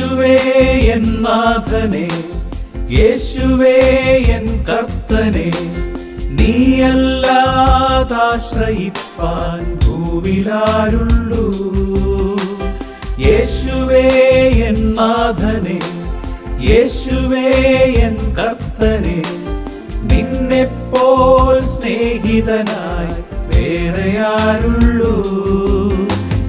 യേശുവേ എൻ നാഥനെ. യേശുവേ എൻ കർത്തനെ. നീയല്ലാതാശ്രയിപ്പാൻ ഭൂവിലാരുള്ളൂ യേശുവേ എൻ നാഥനെ. യേശുവേ എൻ കർത്തനെ. നിന്നെപ്പോൽ സ്നേഹിതനായി വേറെ ആരുള്ളൂ.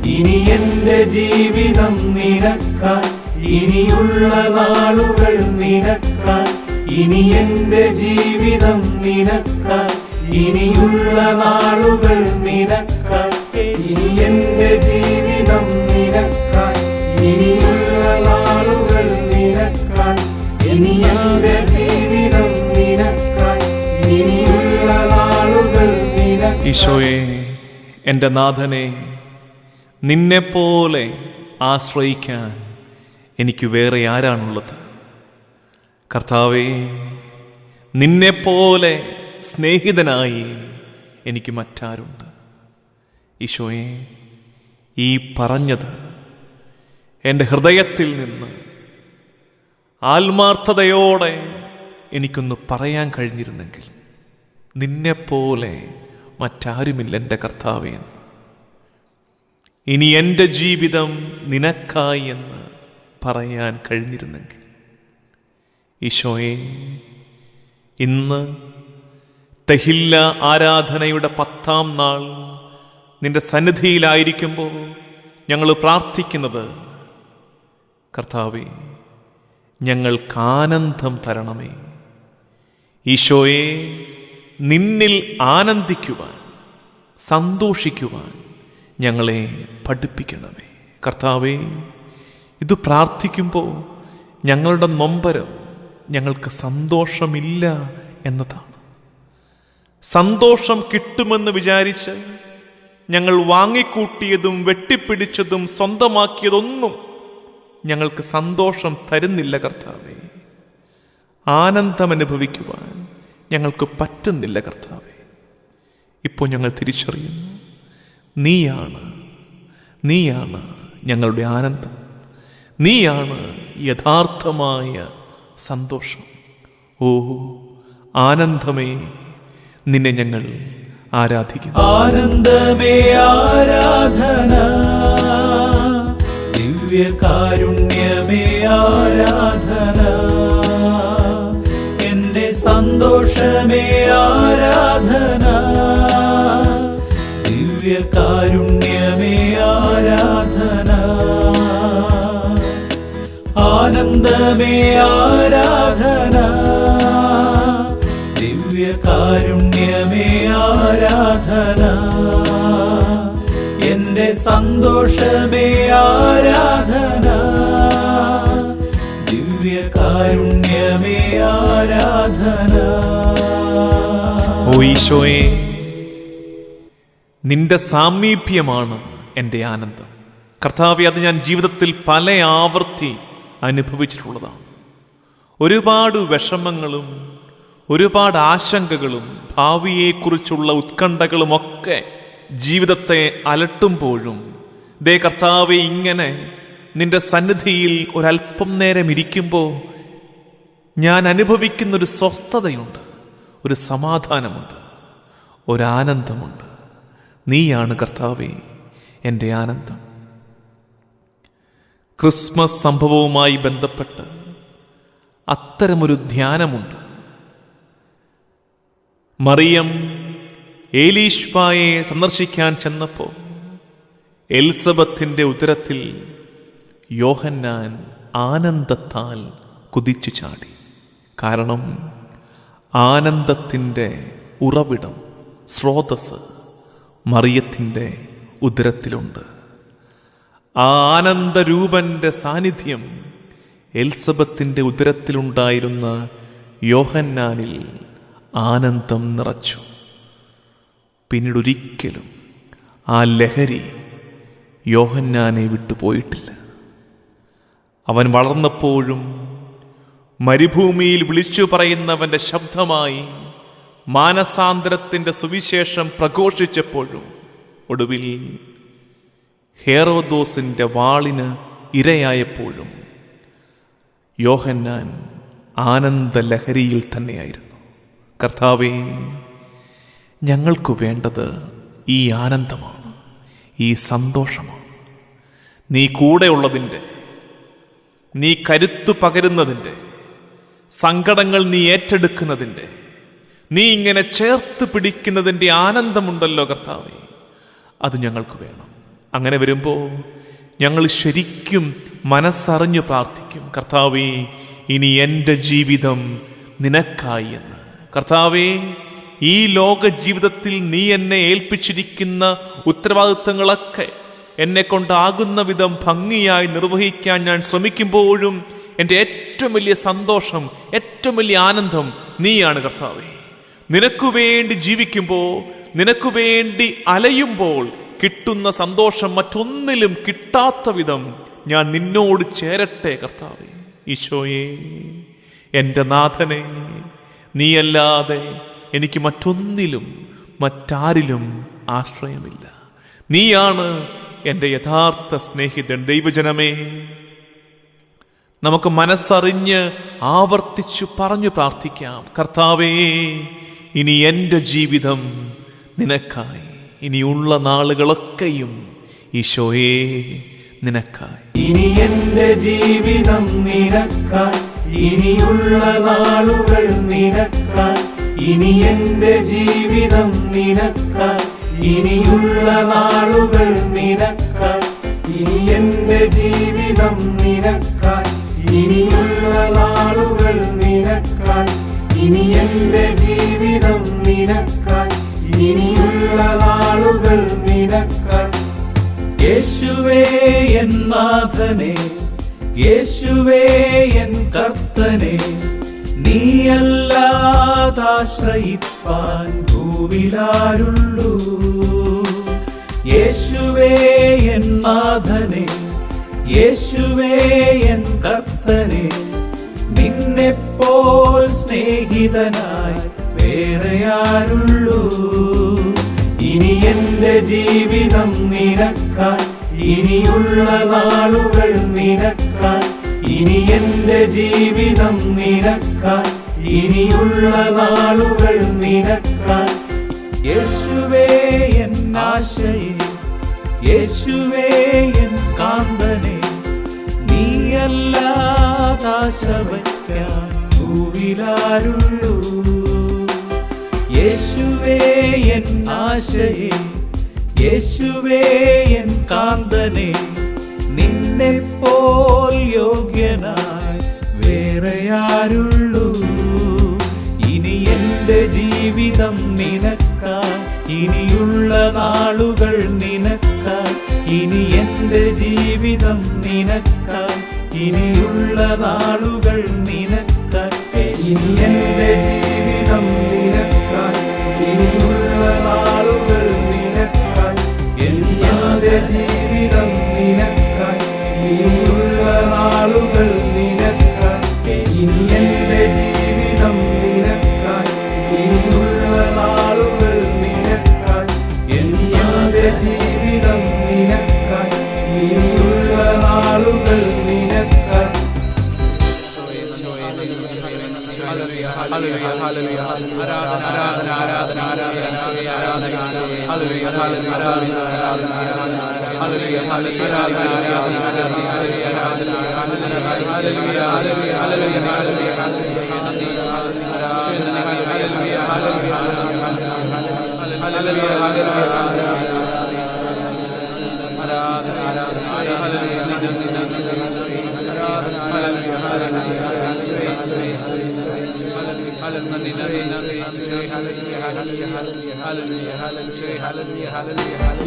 ഇനി എന്റെ ജീവിതം നിനക്കാൻ ഇനിയുള്ള നാളുകൾ നിനക്ക. ഇനി എന്റെ ജീവിതം നിനക്ക. ഇനിയുള്ള നാളുകൾ നിനക്ക. ഇനി എന്റെ ജീവിതം നിനക്ക. ഇനിയുള്ള നാളുകൾ നിനക്ക. ഇനി എന്റെ ജീവിതം നിനക്ക. ഇനിയുള്ള നാളുകൾ നിനക്ക. ഈശോയെ എന്റെ നാഥനെ നിന്നെപ്പോലെ ആശ്രയിക്കാൻ എനിക്ക് വേറെ ആരാണുള്ളത്? കർത്താവേ നിന്നെപ്പോലെ സ്നേഹിതനായി എനിക്ക് മറ്റാരുണ്ട്? ഈശോയെ ഈ പറഞ്ഞത് എന്റെ ഹൃദയത്തിൽ നിന്ന് ആത്മാർത്ഥതയോടെ എനിക്കൊന്ന് പറയാൻ കഴിഞ്ഞിരുന്നെങ്കിൽ നിന്നെപ്പോലെ മറ്റാരുമില്ല എന്റെ കർത്താവേ എന്ന്. ഇനി എന്റെ ജീവിതം നിനക്കായി എന്ന് പറയാൻ കഴിഞ്ഞിരുന്നെങ്കിൽ. ഈശോയെ ഇന്ന് തഹില്ല ആരാധനയുടെ പത്താം നാൾ നിന്റെ സന്നിധിയിലായിരിക്കുമ്പോൾ ഞങ്ങൾ പ്രാർത്ഥിക്കുന്നത് കർത്താവേ ഞങ്ങൾക്ക് ആനന്ദം തരണമേ. ഈശോയെ നിന്നിൽ ആനന്ദിക്കുവാൻ സന്തോഷിക്കുവാൻ ഞങ്ങളെ പഠിപ്പിക്കണമേ. കർത്താവേ ഇത് പ്രാർത്ഥിക്കുമ്പോൾ ഞങ്ങളുടെ നൊമ്പരം ഞങ്ങൾക്ക് സന്തോഷമില്ല എന്നതാണ്. സന്തോഷം കിട്ടുമെന്ന് വിചാരിച്ച് ഞങ്ങൾ വാങ്ങിക്കൂട്ടിയതും വെട്ടിപ്പിടിച്ചതും സ്വന്തമാക്കിയതൊന്നും ഞങ്ങൾക്ക് സന്തോഷം തരുന്നില്ല കർത്താവേ. ആനന്ദം അനുഭവിക്കുവാൻ ഞങ്ങൾക്ക് പറ്റുന്നില്ല കർത്താവേ. ഇപ്പോൾ ഞങ്ങൾ തിരിച്ചറിയുന്നു. നീയാണ് നീയാണ് ഞങ്ങളുടെ ആനന്ദം. നീയാണ് യഥാർത്ഥമായ സന്തോഷം. ഓ ആനന്ദമേ നിന്നെ ഞങ്ങൾ ആരാധിക്കുന്നു. ആനന്ദമേ ആരാധന ദിവ്യകാരുണ്യമേ ആരാധന എന്റെ സന്തോഷമേ ആരാധന ദിവ്യകാരുണ്യമേ ആരാധന. ആനന്ദമേ ആരാധന. ദിവ്യകാരുണ്യമേ ആരാധന. എന്റെ സന്തോഷമേ ആരാധന. ദിവ്യകാരുണ്യമേ ആരാധന. ഓ ഈശോയെ നിന്റെ സാമീപ്യമാണ് എന്റെ ആനന്ദം. കർത്താവെ അത് ഞാൻ ജീവിതത്തിൽ പല ആവർത്തി അനുഭവിച്ചിട്ടുള്ളതാണ്. ഒരുപാട് വിഷമങ്ങളും ഒരുപാട് ആശങ്കകളും ഭാവിയെക്കുറിച്ചുള്ള ഉത്കണ്ഠകളുമൊക്കെ ജീവിതത്തെ അലട്ടുമ്പോഴും ദേ കർത്താവ് ഇങ്ങനെ നിന്റെ സന്നിധിയിൽ ഒരല്പം നേരം ഇരിക്കുമ്പോൾ ഞാൻ അനുഭവിക്കുന്നൊരു സ്വസ്ഥതയുണ്ട് ഒരു സമാധാനമുണ്ട് ഒരാനന്ദമുണ്ട്. നീയാണ് കർത്താവേ എന്റെ ആനന്ദം. ക്രിസ്മസ് സംഭവവുമായി ബന്ധപ്പെട്ട് അത്തരമൊരു ധ്യാനമുണ്ട്. മറിയം ഏലീഷ്പായെ സന്ദർശിക്കാൻ ചെന്നപ്പോൾ എലിസബത്തിന്റെ ഉദരത്തിൽ യോഹന്നാൻ ആനന്ദത്താൽ കുതിച്ചു ചാടി. കാരണം ആനന്ദത്തിന്റെ ഉറവിടം സ്രോതസ് മറിയത്തിന്റെ ഉദരത്തിലുണ്ട്. ആ ആനന്ദരൂപന്റെ സാന്നിധ്യം എൽസബത്തിന്റെ ഉദരത്തിലുണ്ടായിരുന്ന യോഹന്നാനിൽ ആനന്ദം നിറച്ചു. പിന്നീട് ഒരിക്കലും ആ ലഹരി യോഹന്നാനെ വിട്ടുപോയിട്ടില്ല അവൻ വളർന്നപ്പോഴും മരുഭൂമിയിൽ വിളിച്ചു പറയുന്നവന്റെ ശബ്ദമായി മാനസാന്തരത്തിന്റെ സുവിശേഷം പ്രഘോഷിച്ചപ്പോഴും ഒടുവിൽ ഹേറോദോസിന്റെ വാളിന് ഇരയായപ്പോഴും യോഹന്നാൻ ആനന്ദലഹരിയിൽ തന്നെയായിരുന്നു. കർത്താവേ ഞങ്ങൾക്ക് വേണ്ടത് ഈ ആനന്ദമാണ് ഈ സന്തോഷമാണ്. നീ കൂടെയുള്ളതിന്റെ നീ കരുത്തു പകരുന്നതിന്റെ സങ്കടങ്ങൾ നീ ഏറ്റെടുക്കുന്നതിന്റെ നീ ഇങ്ങനെ ചേർത്ത് പിടിക്കുന്നതിന്റെ ആനന്ദമുണ്ടല്ലോ കർത്താവേ. അത് ഞങ്ങൾക്ക് വേണം. അങ്ങനെ വരുമ്പോൾ ഞങ്ങൾ ശരിക്കും മനസ്സറിഞ്ഞു പ്രാർത്ഥിക്കും കർത്താവേ ഇനി എന്റെ ജീവിതം നിനക്കായി എന്ന്. കർത്താവേ ഈ ലോക ജീവിതത്തിൽ നീ എന്നെ ഏൽപ്പിച്ചിരിക്കുന്ന ഉത്തരവാദിത്തങ്ങളൊക്കെ എന്നെ കൊണ്ടാകുന്ന വിധം ഭംഗിയായി നിർവഹിക്കാൻ ഞാൻ ശ്രമിക്കുമ്പോഴും എന്റെ ഏറ്റവും വലിയ സന്തോഷം ഏറ്റവും വലിയ ആനന്ദം നീയാണ് കർത്താവേ. നിനക്കു വേണ്ടി ജീവിക്കുമ്പോൾ നിനക്കു വേണ്ടി അലയുമ്പോൾ കിട്ടുന്ന സന്തോഷം മറ്റൊന്നിലും കിട്ടാത്ത വിധം ഞാൻ നിന്നോട് ചേരട്ടെ കർത്താവെ. ഈശോയെ എന്റെ നാഥനെ നീയല്ലാതെ എനിക്ക് മറ്റൊന്നിലും മറ്റാരിലും ആശ്രയമില്ല. നീയാണ് എന്റെ യഥാർത്ഥ സ്നേഹിതൻ. ദൈവജനമേ നമുക്ക് മനസ്സറിഞ്ഞ് ആവർത്തിച്ചു പറഞ്ഞു പ്രാർത്ഥിക്കാം. കർത്താവേ ഇനി എന്റെ ജീവിതം നിനക്കായി ഇനിയുള്ള നാളുകളൊക്കെയും ഈശോയേ നിനക്കായി. ഇനി എന്റെ ജീവിതം നിനക്കായി. ഇനിയുള്ള നാളുകൾ നിനക്കായി. ഇനി എന്റെ ജീവിതം നിനക്കായി. ഇനിയുള്ള നാളുകൾ നിനക്കായി. ഇനി എന്റെ ജീവിതം നിനക്കായി. ഇനിയുള്ള നാളുകൾ നിനക്കായി. ഇനി എന്റെ ജീവിതം നിനക്കായി. ഇനിയുള്ള നാളുകൾ നിനക്കായി യേശുവേ എൻ നാഥനെ യേശുവേ എൻ കർത്തനെ നീയല്ലാതാശ്രയിപ്പാൻ ഭൂവിലാരുള്ളൂ. യേശുവേ എൻ നാഥനെ യേശുവേ എൻ കർത്തനെ നിന്നെപ്പോൾ സ്നേഹിതനായി വേറെ ആരുള്ളൂ. ഇനി എന്റെ ജീവിതം നിനക്കായി ഇനിയുള്ള നാളുകൾ നിനക്കായി ഇനി എന്റെ ജീവിതം നിനക്കായി ഇനിയുള്ള നാളുകൾ നിനക്കായി യേശുവേ എൻ ആശയെ യേശുവേ എൻ കാന്തനെ നീയല്ലാതാശ വയ്ക്കാൻ എൻ ആശയെ യേശുവേ എൻ കാന്തനെ നിന്നെ പോൽ യോഗ്യനായി വേറെ ആരുള്ളൂ. ഇനി എന്റെ ജീവിതം നിനക്ക ഇനിയുള്ള നാളുകൾ നിനക്ക ഇനി എന്റെ ജീവിതം നിനക്കായി. ഇനിയുള്ള നാളുകൾ നിനക്കായി. Hallelujah, Hallelujah,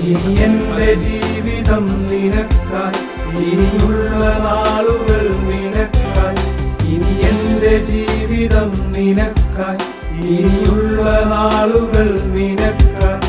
ഇനി എന്റെ ജീവിതം നിനക്കായി ഇനിയുള്ള നാളുകൾ നിനക്കായി. ഇനി എന്റെ ജീവിതം നിനക്കായി ഇനിയുള്ള നാളുകൾ നിനക്കായി.